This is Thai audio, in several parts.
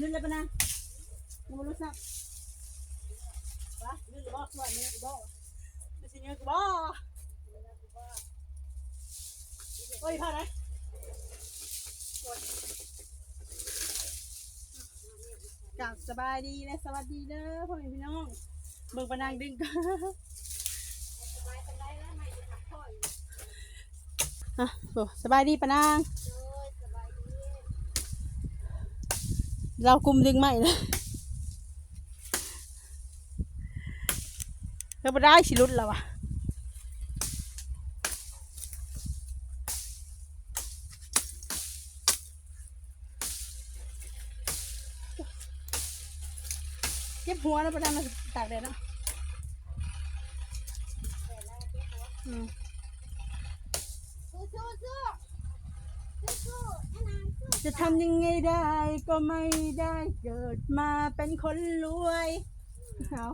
ลื่นเลยปะนะมึงรู้สักวะลื่นหรือบ่ส่วนนี้กูบ่ไม่ใช่เนื้อกูบ่โอ้ยพาไหนกลับสบายดีและสวัสดีเด้อพ่อแม่พี่น้องเบิ่งปะนางดึงกันสบายดีปะนาง เรากลุ่มดึงไม่เลยเราไม่ได้สิรุดแล้วอะเจ็บหัวแล้วประดามาตากแดดเนาะอืมจะทำยังไงได้ก็ไม่ได้เกิดมาเป็นคนรวยเอา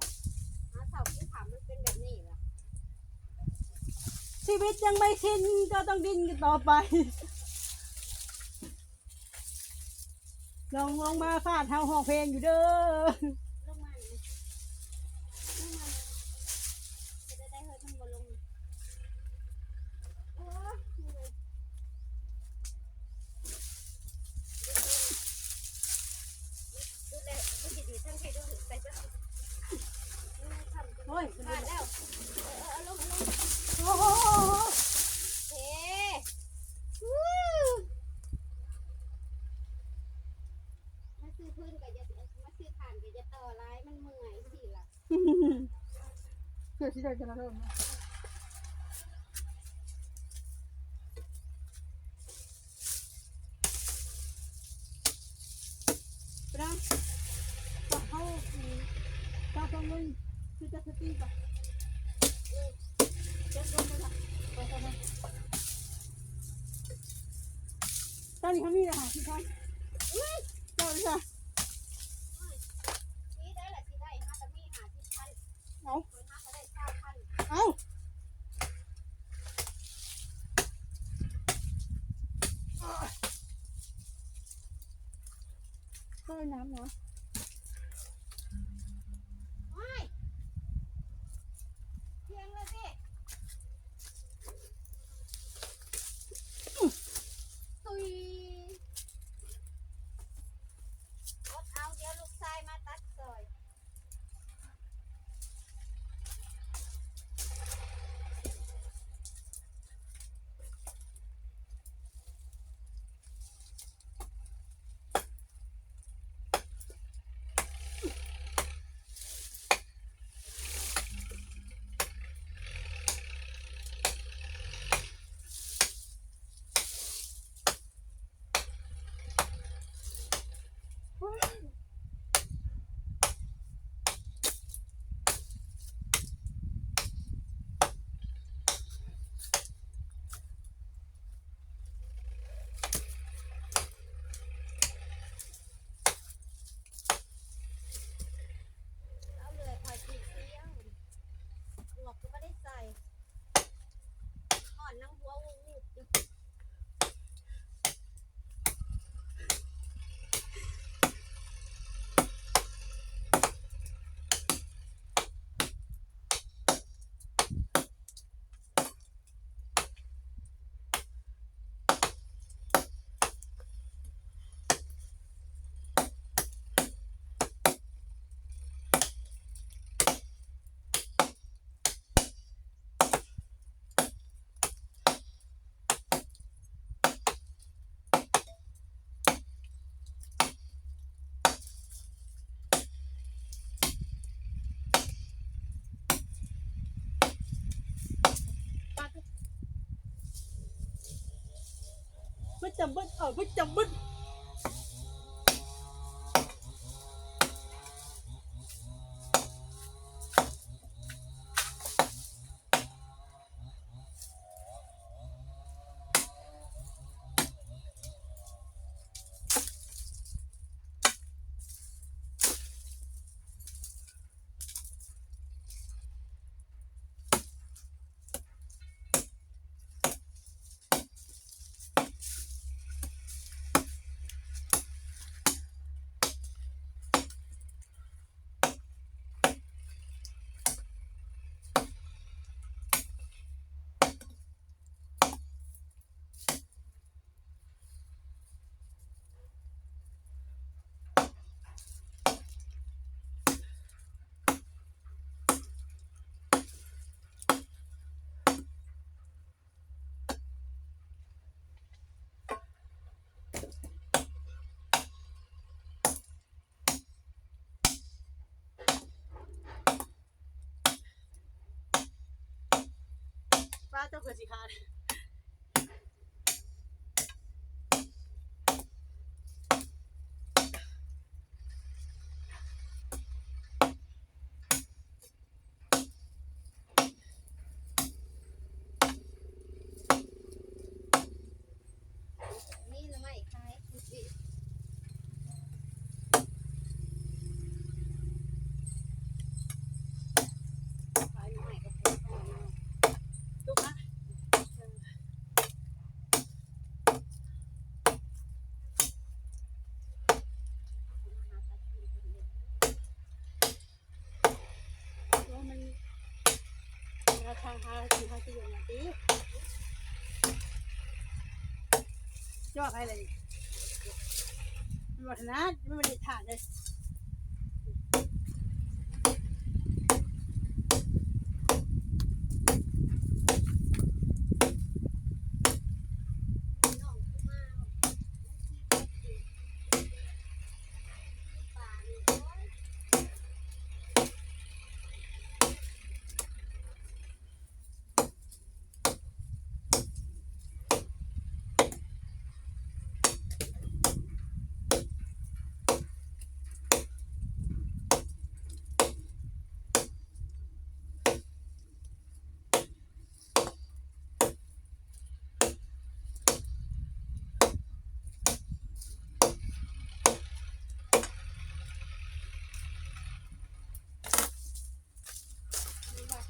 ชีวิตยังไม่ชินก็ต้องดิ้นกันต่อไป ลองลงมาฟาดเท้าหอกเพลงอยู่เด้อ โอ้ยมันเป็นโอ้โห เพื่อที่จะจะมาเริ่มนะไปนะก็เข้าก็ต้องมึงคือจะสตีป่ะเจ็บลงไปละไปไปไปตอนนี้เขามีอะไรหาที่ท่านเจ้าเลยจ้ะเอาเอา ก็น้ ไม่จำบึ้ด 都喝西卡าคาหาสิหาสิอย่างนี้จอกอะไรเลยมันนะมันไม่ได้ถ่านเลย น้องขึ้นมาป่านี่โอ๊ย นี่ป่ะ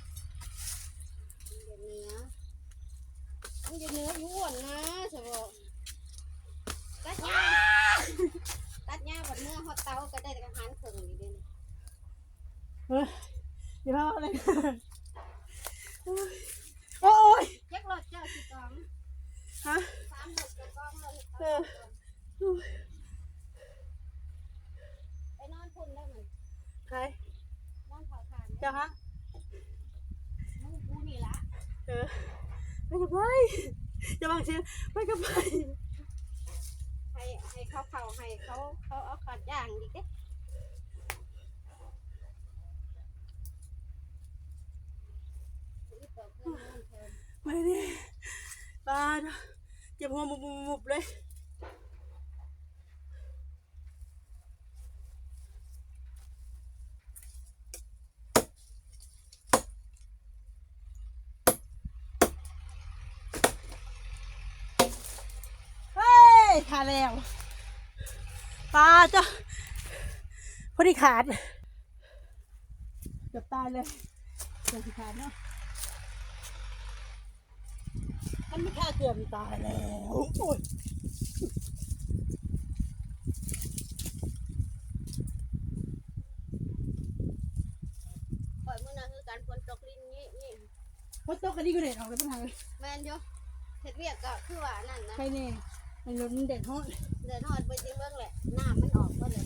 มันจะเนื้อมันจะเนื้อย้วนนะสบตัดหญ้าตัดหญ้าบนเนื้อฮอตเตาก็ได้แต่อาหารเพิ่งอยู่เดียวนี้ เฮ้ย เดี๋ยวเอาอะไรโอ้ยยักรถเจ้าสิกองฮะสามหกจะกองเลยเออไปนอนพุ่นได้เหมือนใครนอนเผาถ่านเจ้าฮะมึงกูนี่ละเออไปกับไปจะบางเชียไปกับไปให้ให้เขาเขาให้เขาเขาเอาขาดย่างดิเด้ อีเปิดเพื่อนนอนเพิ่นไม่ได้ปลาเจ็บหัวมุบมุบมุบเลยเฮ้ยขาแล้วปลาจ้ะพอดีขาดเกือบตายเลยเกือบขาดเนาะ มันไม่ค่าเกือบตายแล้วโอ้ยปล่อยมื้อนั้นคือการฝนตกลิ้นนี่นี่พอตกอันนี้ก็เด็ดออกเลยปัญหาเลยแม่นอยู่เฮ็ดเวียกก็คือว่านั่นนะใครแน่ไอ้รถมันเด็ดฮอดเดินฮอดไปจริงเบิ่งแหละน้ำมันออกก็เลย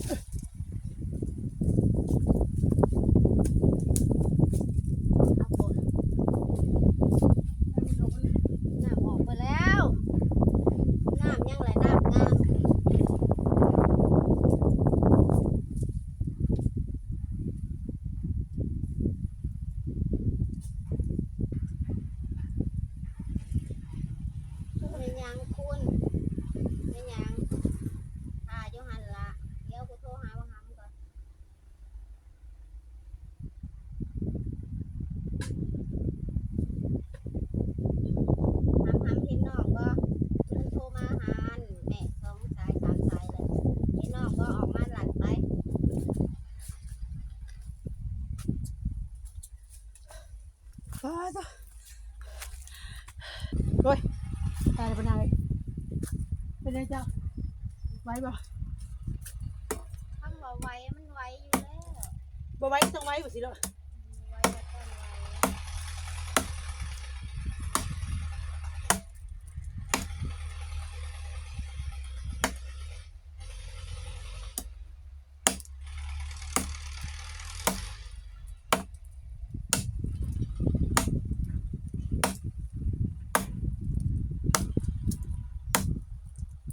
เอาโกดน้ำออกไปแล้ว น้ำยังไหลน้ำงามเป็นหยังคุณเป็นหยังหาอยู่หันละเดี๋ยวกูโทรหาว่าหามก่อนหามหามเห็นน้องบ่มันโทรมาหาอันแม่สองสายสามสายเลยเห็นน้องก็ออกมาหลัดไป ฟ้าจ้ะโอ้ยตายแล้วปัญหาเลยเป็นไงจ้ะไหวบ่ คำว่าไวมันไวอยู่แล้ว บ่ไหวต้องไหวบ่สิเนาะ ไวก็ต้องไว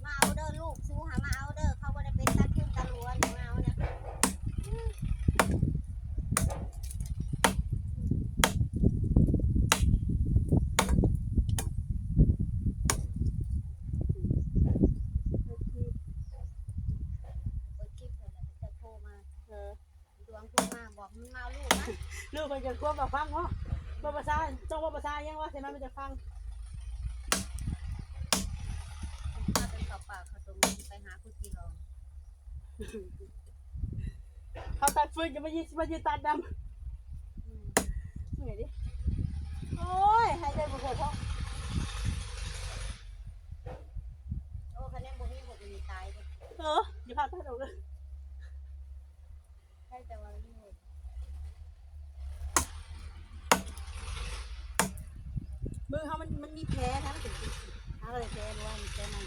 มาเอาเด้อลูกสู้หามาเอาเด้อเขาบ่ได้เป็นตาขึ้นตาล้วนมาเอาเนี่ย เออ ดวงคุณมาบอกมันมา เอาลูกนะลูกมันจะกลัวแบบฟังเหรอว่าภาษาจ้องว่าภาษายังวะใช่ไหมมันจะฟังถ้าเป็นข้าวปากข้าวต้มไปหาคุกิโลเขาตัดฟืนจะมายืนมายืนตัดดอืมำเหนื่อยดิโอ้ยหายใจปวดท้องโอ้คะแนนบ่มีบ่มีตายเด้เอออย่าพาตัดออกเลยใช่แต่ว่าลูก มือเขามันมันมีแผลนะมันถึงหาอะไรแผลหรือว่ามีแผลใหม่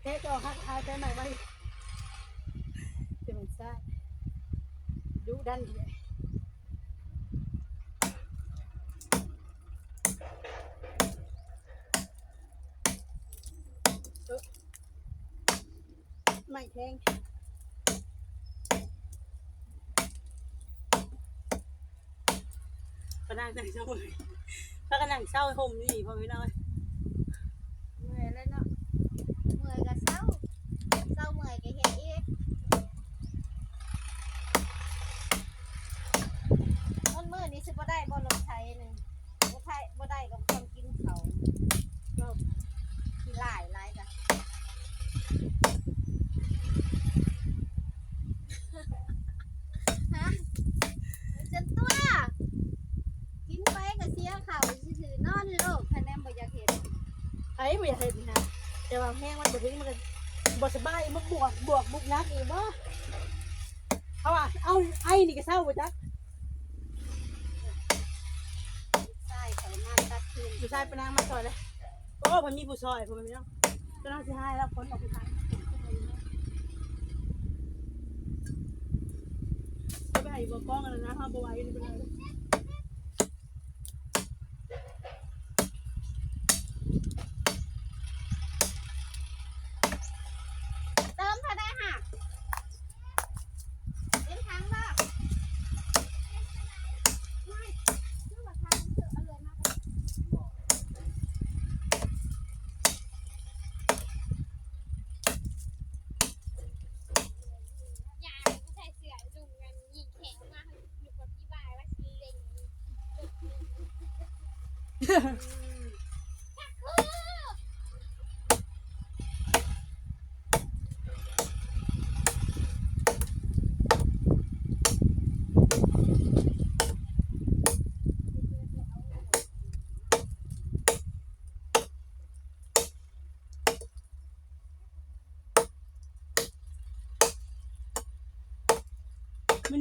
แผลจะออกหาหาแผลใหม่ไว้จะเป็นซ่าดูดันเลยไม่แทงก็นั่งนั่เศร้าเลย ถ้ากันนั่งเศร้าห่มนี่พอไม่น้อย เมื่อยเลยเนาะเมื่อยก็เศร้าเศร้าเมื่อยก็เฮ็ดอีกมันมื้อนี้สิบ่ได้บ่ลงไทยนึงบ่ไทยบ่ได้ก็บ่ต้องกินเขาว ก็ ที่หลายหลายจ้ะ ฮะจนตัว กินไปก็เสียข่าวซื่อๆนอนโลกคะแนนบ่อยากเห็น ไอ้ไม่อยากเห็นนะแต่ว่าแห้งมันบดถึงมันก็บดสบายมันบวกบวกบุกนักอีกบ่เขาว่าเอาไอ้นี่ก็เศร้าบ่จ๊ะใช่ข่อยมาตัดคืนผู้ชายไปนางมาซอยเลยโอ้ผมมีผู้ซอยผมไม่ต้องก็น่าจะให้แล้วคนออกไปทางก็ไปให้บ่กล้องกันนะห้ามบ่ไหวนี่เป็นไร เติมเท่าได้หักเป็นทางบ่ไม่ชื่อว่าทางเถอะเอาเลยมาเลย ยายก็ใส่เสื้อลุงกันยิงแขนมาอยู่กับพี่บายว่าชีเล็ง มัน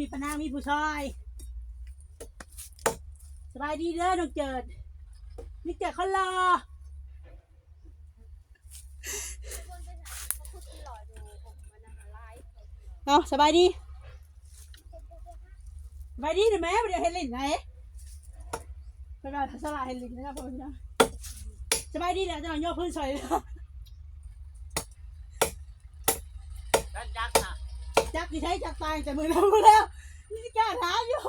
นี่ปนางมีผู้ซอยสบายดีเด้อน้องเจิด นี่เจิดเขารอคนไปหาเขาพูดที่หล่อดูผมมันนะคะไลฟ์เอาสบายดีสบายดีเดี๋ยวแม่เดี๋ยวเฮลินไหนไปแบบสลายเฮลินนะครับพ่อพี่น้องสบายดีแล้วจะเอาโยกพื้นซอยเลยด้านยักษ์นะจักที่ใช้จักตายแต่มือเราแล้วนี่กล้าถามอยู่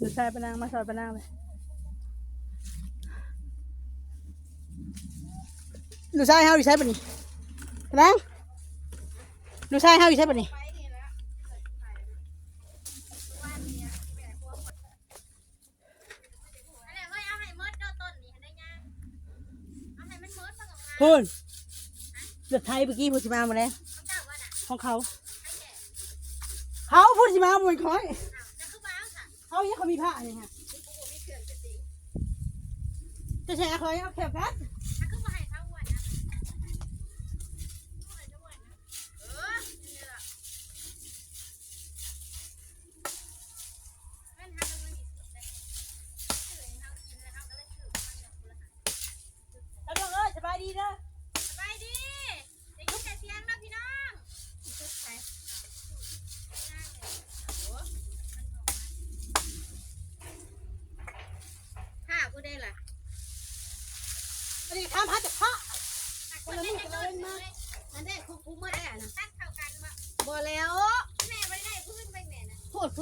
ดูใส่ปลนางมาสอดปลนางเลยดูใส่เฮาดูใส่ปนี่ปลนางดูใส่เฮาดูใส่ปนี่พูนเลือดไทยเมื่อกี้พูดสิมาหมดแล้วของเขา เขาพูดสิมาหมดคอย เอาเยอะเขามีผ้าเนี่ยฮะจะแชร์เขาเอาแคบกัน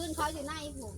นเขาอยู่ในผม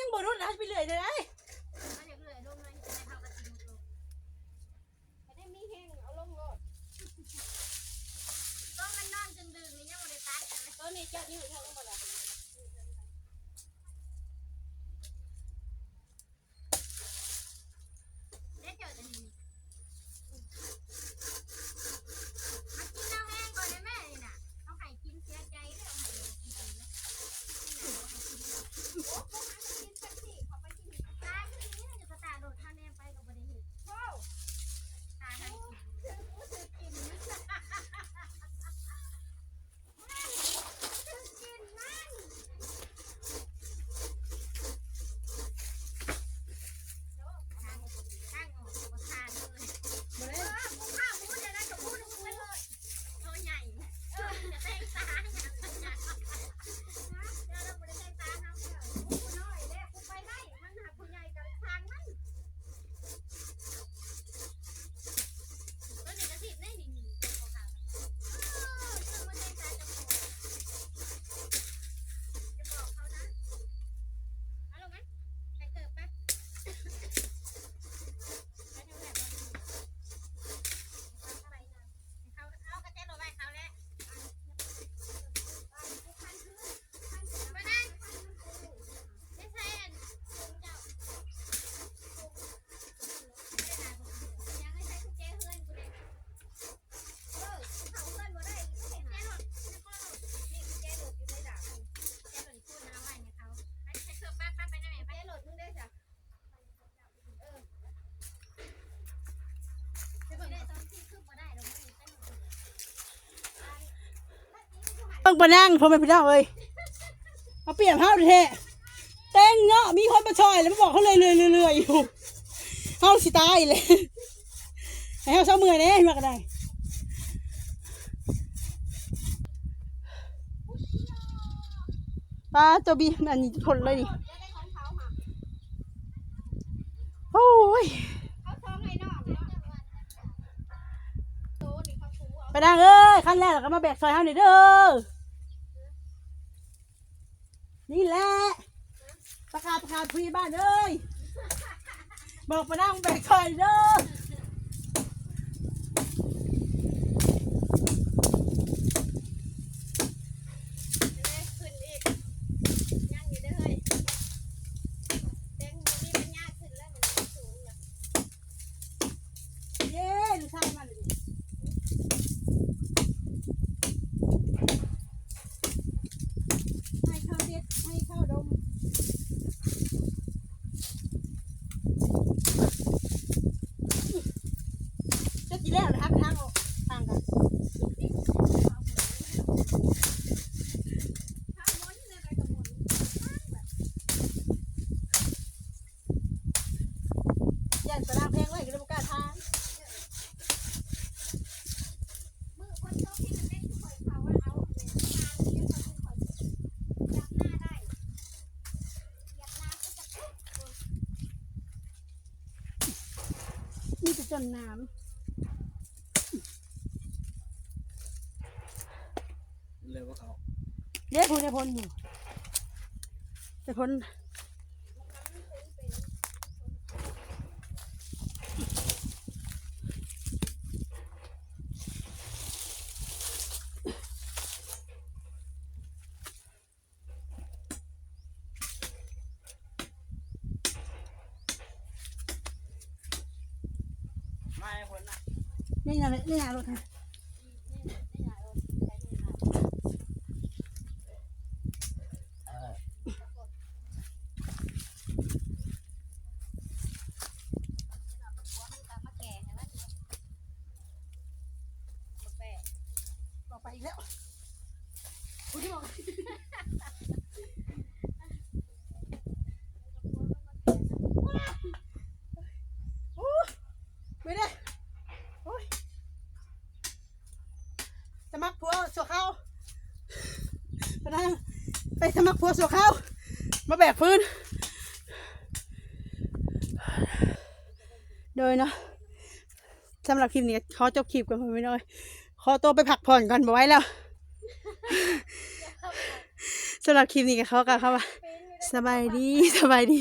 ยังบ่รุดนะไปเรื่อยเลยได้เย่งเรื่อยลงเลยให้เขากติกลงให้ได้มีแห้งเอาลงก่อต้นมันนอนจนดึกนี่ยังบ่ได้ตัดใช่ไหมต้นนี้เจ้านี่อยู่ทางล งปนั่งพ่อม่พี่น้องเอ้ยมาเปลี่ยนเฮาเทเต้งเนาะมีคนมาชอยแล้วมาบอกเขาเลยเรื่อยเรื่อยอยู่เฮาสิตายเลยให้เฮาเศร้ามือยเนี่ยมากันได้ปลาตัวบีอันนี้ทนเลยดิโอ้ยไปนั่งเอ้ยขั้นแรกเราก็มาแบกซอยเฮาหน่อเด้อ นี่แหละประกาศประกาศพี่บ้านเอ้ยบอกมานั่งแบกคอยเด้อ อ้แก่เลยว่าเขาเดี๋ยวพูนเดี๋ยวพ้นอยู่เดี๋ยวพ้นไม่ให้คนนะ นี่ไงนี่ไงรถไง เออ มาแก่ให้มันแปะ ต่ อไปอีกแล้วพูดที่บอกโอ้ยไม่ได้โอ้ยสมัครผัวสัวเข้าวไปนั่งไปสมัครผัวสัวเข้า มาแบกพื้น โดยเนาะสำหรับคลิปนี้ขอจบคลิปกันไปไม่อย ขอตัวไปพักผ่อนก่อนบ่ไหว้แล้วสำหรับคลิปนี้ก็เขาก็เข้ามาสบายดีสบายดี